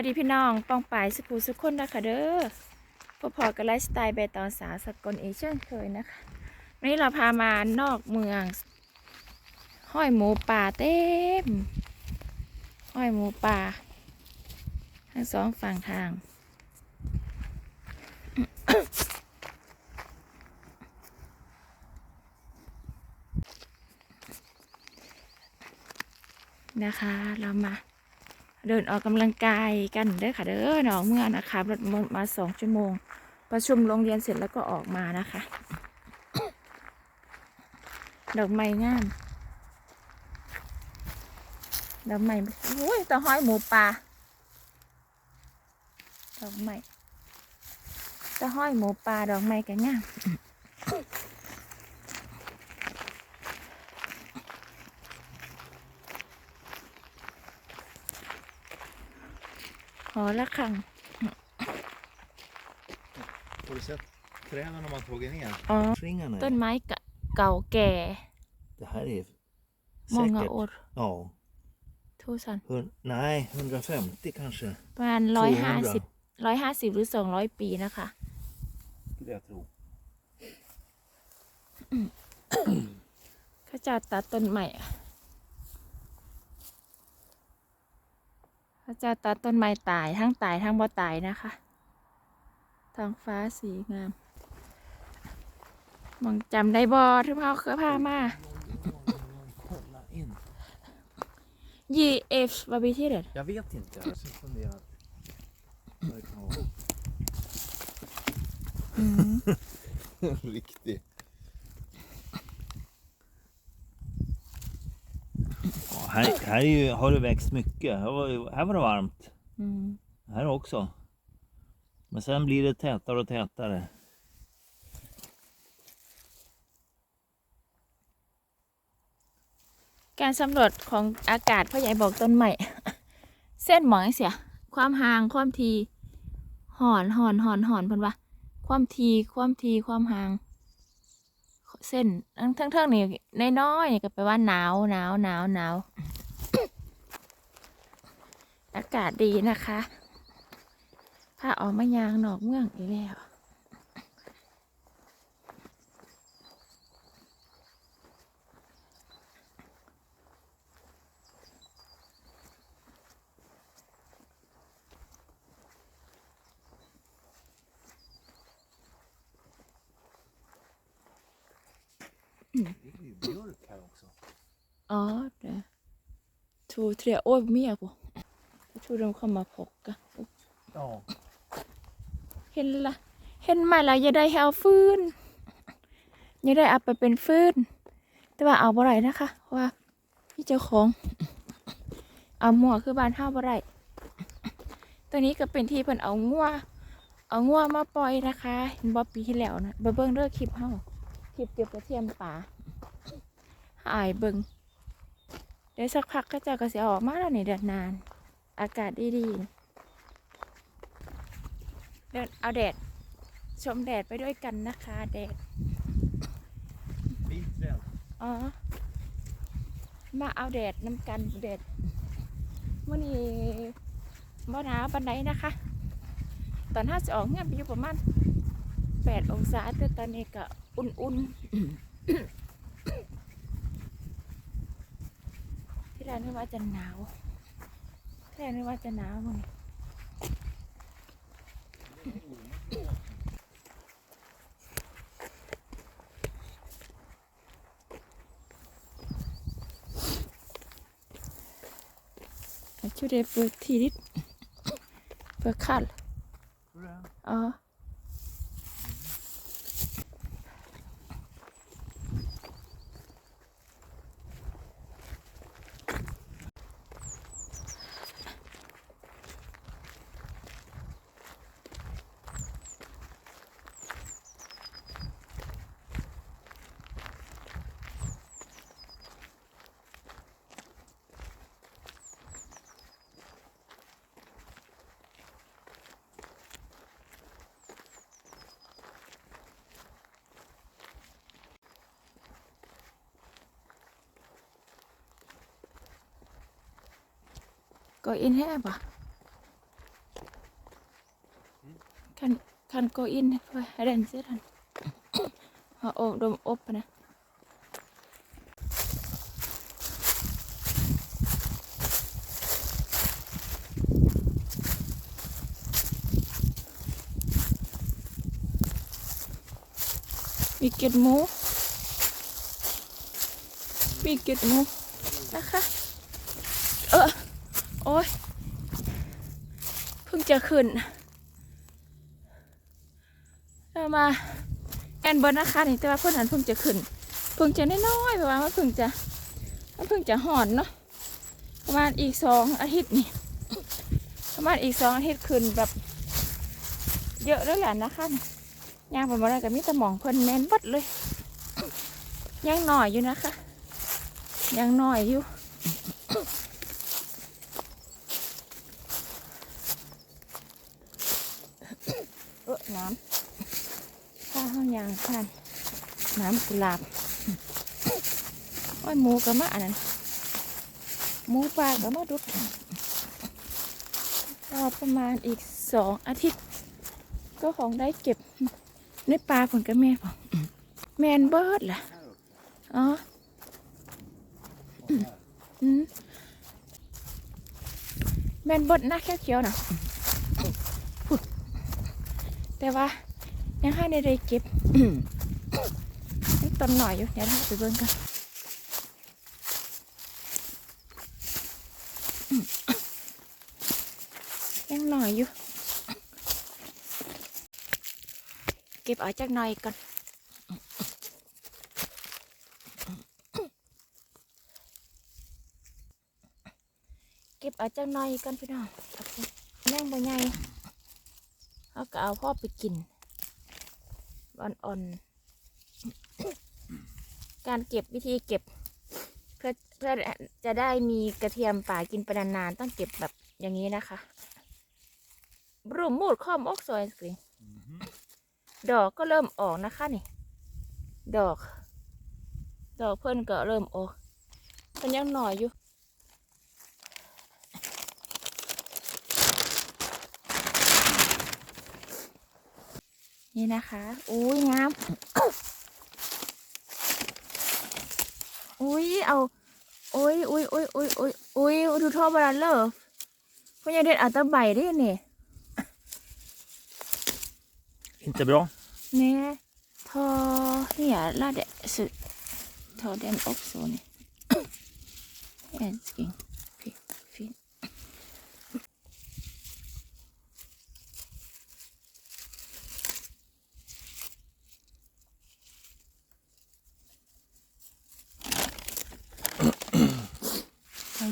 วัสดีพี่น้องปองปายสุขุสุขคนนะคะเด้อพอพอๆกับไลฟ์สไตล์ใบตองสาวสกลเอเชียนเคยนะคะวันนี้เราพามานอกเมือง ห้อยหมูป่าเต็ม ห้อยหมูป่า ทั้งสองฝั่งทาง นะคะเรามา เดินออกกำลังกายกันเด้อค่ะเด้อหนองเมื่อนะคะรถมามาสองชั่วโมง ประชุมโรงเรียนเสร็จแล้วก็ออกมานะคะ ดอกไม้งามดอกไม้โอ้ยตะห้อยหมูป่าดอกไม้ตะห้อยหมูป่าดอกไม้ก็งาม อละครัง Har du sett träden de har tagit ner? อ๋อ Ringarna. ต้นไม้กะเก่าแก่ Det här är มองเงา säkert, โอด ja, ทูสัน hun, nej, 150 kanske. ประมาณร้อยห้าสิบร้อยห้าสิบหรือสองร้อยปีนะคะ Skulle jag tro. เขาจะตัดต้นใหม่อะ เขาจะตัดต้นไม้ตายทั้งตายทั้งบ่ตายนะคะท้องฟ้าสีงามมองจำได้บ่ที่พ่อเคยพามา Kolla in. GF บาร์บีที่เด็ด Jag vet inte. Jag har funderat. vad det kan vara. Riktig. Ja, här, här är ju, har det växt mycket. Här var, ju- här var det varmt. อืม Här också. Men sen blir det tätare och tätare. การสำรวจของอากาศพ่อใหญ่บอกต้นใหม่ เส้นหมองเสีย ความห่างความทีหอนหอนหอนหอนเพิ่นว่าความทีความทีความห่าง เส้นทั้งทั้งทั้งนี่น้อยๆนี่ก็แปลว่าหนาวหนาวหนาวหนาวอากาศดีนะคะผ้าออกมายางนอกเมืองอีกแล้ว Det är ju björk här också. อ๋อเดี๋ยวทูเทรียโอ้ยเมียกูทูเดิมเข้ามาพกกะ Ja. เห็นละเห็นมาแล้วอย่าได้ให้เอาฟืนอย่าได้เอาไปเป็นฟืนแต่ว่าเอาบ่ไรนะคะเพราะว่าพี่เจ้าของ เอาหมวคือบ้านห้าบ่ไรตัวนี้ก็เป็นที่เพิ่นเอางัวเอางัวมาปล่อยนะคะเห็นบ่ปีที่แล้วนะบ่เบิ่งเด้อคลิปเฮา คลิปเก็บกระเทียมป่าอายเบิ่งเดี๋ยวสักพักก็จะก็สิเอาออกมาแล้วนี่เดือนนาน อากาศดีๆเดินเอาแดด ชมแดดไปด้วยกันนะคะแดด Fint träd. อ๋อ มาเอาแดดน้ำกันแดดมื่อนี้บ่หนาวปันไดนะคะ ตอนห้าสิออกเงี้ยอยู่ประมาณแปดองศาแต่ตอนนี้ก็ อุ่นๆที่แรกนึกว่าจะหนาวที่แรกนึกว่าจะหนาวมั้ง Jag tror det är för tidigt. För kall. Tror du det? Ja. Gå in här bara. kan kan gå in på den sidan. Ja, och de öppna. Vilket mo. Vilket mo. นะคะเออโอ้ ยเพิ่งจะขึ้นเรามาแอนเบิร์นะคะนี่แต่ว่าเพื่อนนั้นเพิ่งจะขึ้นเพิ่งจะน้อยๆเพราะว่ามันเพิ่งจะมันเพิ่งจะหอนเนาะประมาณอีกสองอาทิตย์นี่ประมาณอีกสองอาทิตย์ขึ้นแบบเยอะแล้วแหละนะคะย่างไปมาได้กับมิตรหมองเพิ่นแมนบัดเลยยังหน่อยอยู่นะคะ ยังหน่อยอยู่ เออน้ำข้าวห้องยางพัน น้ำกุหลาบโอ้ยหมูกับมะอันนั้นหมูปลากับมะดุดก็ประมาณอีกสองอาทิตย์ ก็ของได้เก็บในปลาผลกับแม่ผมแมนเบิร์ดล่ะอ๋ออืมแมนเบิร์ดหน้าเขียวๆนะแต่ว่ายังให้ได้ได้เก็บ ต้นหน่อยอยู่เดี๋ยวเราไปเบิ่งกันยังหน่อยอยู่ เก็บเอาจากหน่อยก่อนเก็บเอาจากหน่อยก่อนพี่น้องแม่งบ่ใหญ่เขาก็เอาพ่อไปกินอ่อนๆ การเก็บวิธีเก็บ เพื่อเพื่อจะได้มีกระเทียมป่ากินไปนานๆต้องเก็บแบบอย่างนี้นะคะบรูมมูดข้อมอกซอยสกรีดอกก็เริ่มออกนะคะนี่ ดอก ดอกเพิ่นก็เริ่มออกมันยังหน่อยอยู่นี่นะคะ อุ้ยงาม อุ้ยเอาอุ้ยอุ้ยอุ้ยอุ้ยอุ้ยอุ้ยดูท่อบาลานเลอร์พวกยายเด็ดเอาแตะใบได้เนี่ย Inte bra. เน่ทอเนี่ยลาเดสุดทอเดนอ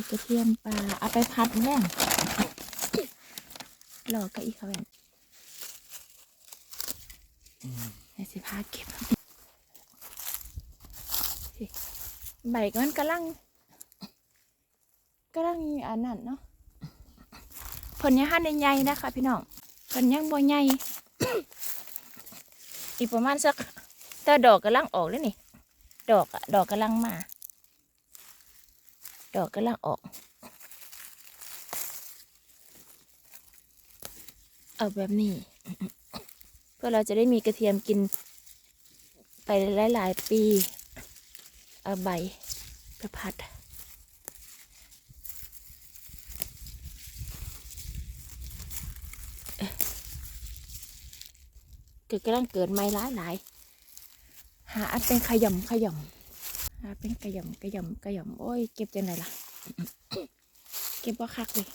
กโซนี่แอนสกิงฟิฟินใส่กระเทียมปลาเอาไปพัดแม่งหลอกกับอีกเขาแม่นเดี๋ยวสิพาเก็บใบมันกำลังกำลังอันนั้นเนาะผลยังหันใหญ่ๆนะคะพี่น้องผลยังบ่ใหญ่อีกประมาณสักแต่ดอกกำลังออกเลยนี่ ดอกอะดอกกำลังมา ดอกกำลังออก เอาแบบนี้ เพื่อเราจะได้มีกระเทียมกิน ไปหลาย ๆ ปี เอาใบไปผัดเกิดกำลังเกิดไม้หลายหลายๆหาอันเป็นขยำขยำาเป็นขยำขยำขยำโอ้ยเก็บจังไหนล่ะ เก็บว่าคักเลย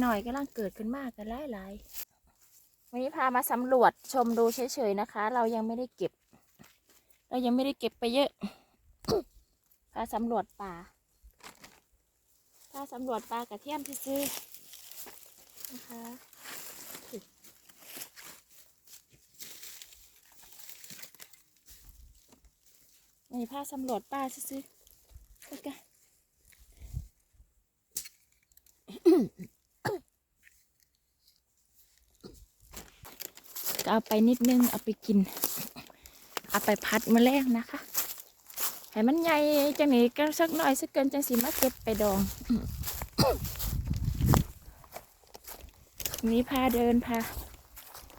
หน่อยๆก็ลังเกิดขึ้นมากกันหลายหลายๆวันนี้พามาสำรวจชมดูเฉยๆนะคะ เรายังไม่ได้เก็บ เรายังไม่ได้เก็บไปเยอะพาสำรวจป่าาสำรวจป่ากระเทียมซื้อนะคะวันนี้พาสำรวจป่าซื้อๆไปกันก็เอาไปนิดนึง เอาไปกิน เอาไปพัดมาแมลงนะคะ ให้มันใหญ่จังนี้ก็สักหน่อยสักเกินจังสีมาเก็บไปดอง นี้พาเดินพา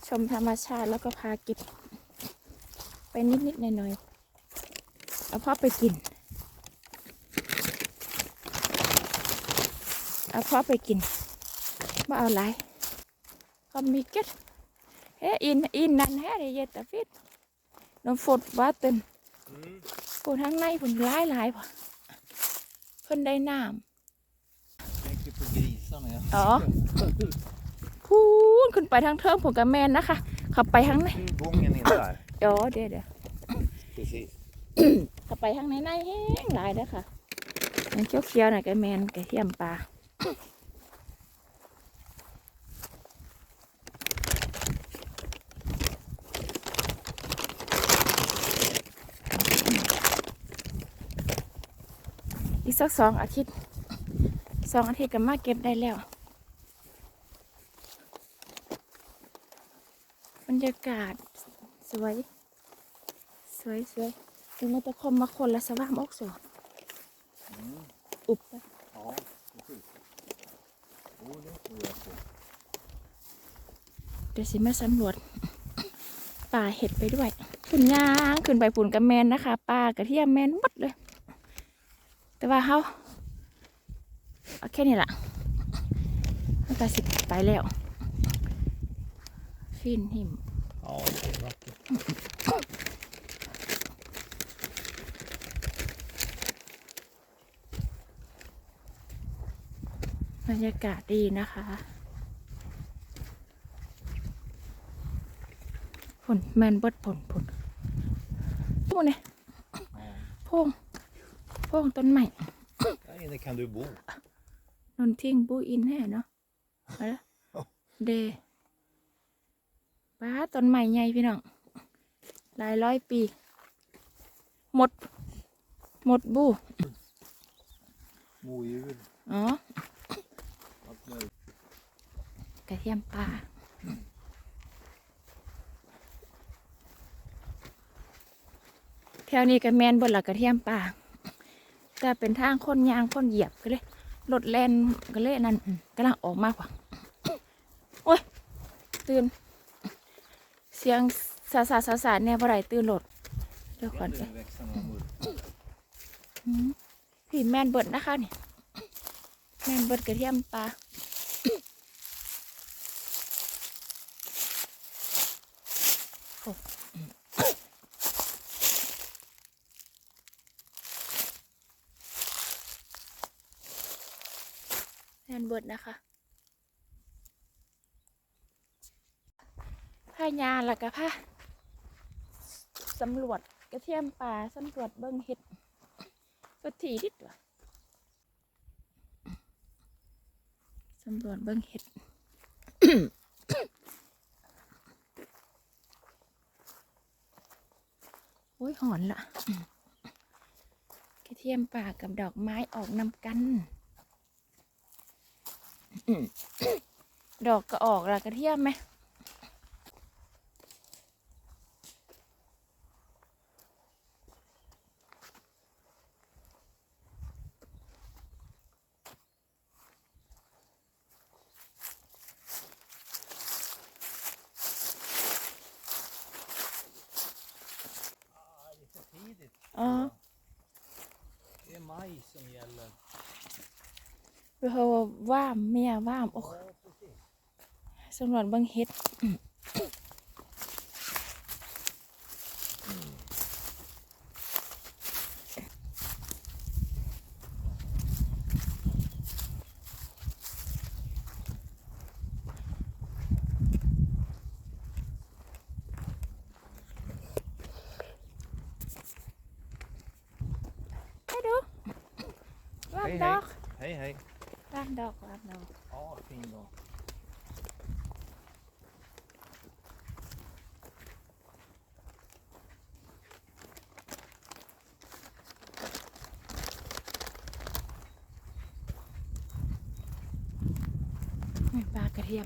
ชมธรรมชาติแล้วก็พาเก็บ ไปนิดๆหน่อยๆเอาพ่อไปกิน เอาพ่อไปกินมาเอาไรก็มีเก็ตเฮ้อินอินนั่นแฮ่เดียตาฟิดน้ำฝดว่าเต็น ปูทางในผลร้ายหลายพอเพิ่นได้น้ Tänker på grisarna. Ja. ำอ๋อพูนขึ้นไปทางเทิงผมกับแมนนะคะเขับไปทางใน Gången in där. เดี๋ยวเดี๋ยวเดี๋ยว Precis. เข้าไปข้างในในแห้งหลายเด้อค่ะมันเขียวเขียวๆหน่อยก็แมนกระเทียมปลา สักสองอาทิตย์สองอาทิตย์ก็มาเก็บได้แล้ว บรรยากาศสวย สวยสวยถึงมันจะคมมาคนละสว่างออกสวยอุบไป Ja, precis. Oh, det tror jag på. เดี๋ยวสิมาสำรวจป่าเห็ดไปด้วยขึ้นย่างขึ้นไปปุ่นกับแมนนะคะป่ากระเทียมแมนหมดเลย แต่ว่าเขาเอาแค่นี้ละเขาตาสิไปแล้ว ฟินหิม Ja, det är vackert. บรรยากาศดีนะคะ ผลแมนเบิดผลผลพวกนี้ Ja. พง พงต้นใหม่ Där inne kan du bo. นนทิ้งบูอินแน่เนาะเอาละเดป้าต้นใหม่ใหญ่พี่น้องหลายร้อยปี หมด หมดบู Modjur. อ๋อ Allt möjligt. กระเทียมป่าแถวนี้ก็แมนบนหลักกระเทียมป่า แต่เป็นทางคนยางคนเหยียบก็เลยรถแลนก็เลยนั่นกำลังออกมากกว่าโอ้ยตื่น เสียงสาสาสาสาเนี่ยบ่ไรตื่นรถเดี๋ยวก่อน Ser ไป du det växer några murklor? อืมพี่แมนเบิดนะคะนี่แมนเบิดกระเทียมปลาโอ้แมน เบิดนะคะผ้ายาแล้วก็ผ้าสำรวจกระเทียมป่าสำรวจเบิ้งเห็ดก็ทีดิดวะสำรวจเบิ้งเห็ดโอ้ยหอนละกระเทียมป่ากับดอกไม้ออกนำกัน ดอกก็ออกละกระเทียมไหม Ah, det är för tidigt. อ๋อ Det är maj som gäller. เพื่อว่ามเมียว่ามโอ้ Ja, precis. สำรวจเบิ้งเห็ดให้ดูว่าม Hej, ดอ hej. ก Hej, hej. ว่ามดอกว่ามดอก Ja, fin dag. นี่ปลากระเทียม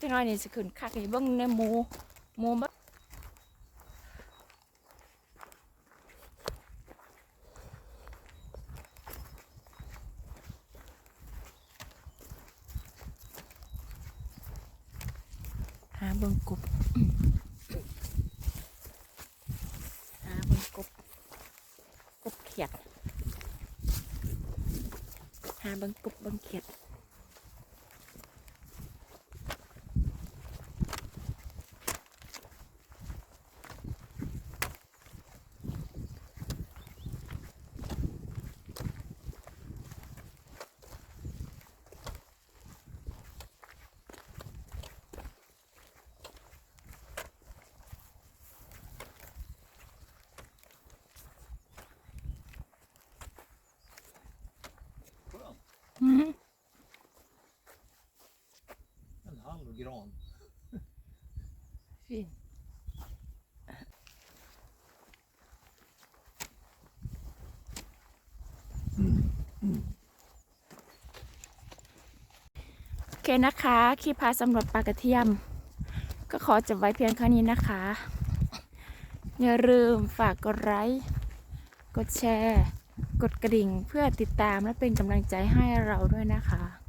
จังน้อยนี่สิขึ้นคักนี่เบิ่งในหมูหมูบ่หาเบิ่งกบ หาเบิ่งกบ กบเขียดหาเบิ่งกบเบิ่งเขียด อืม En halv gran. ฟินโอเคนะคะคลิปพาสำรวจปลากระเทียม ก็ขอจบไว้เพียงเท่านี้นะคะ อย่าลืมฝากกดไลค์ กดแชร์ กดกระดิ่งเพื่อติดตามและเป็นกำลังใจให้เราด้วยนะคะ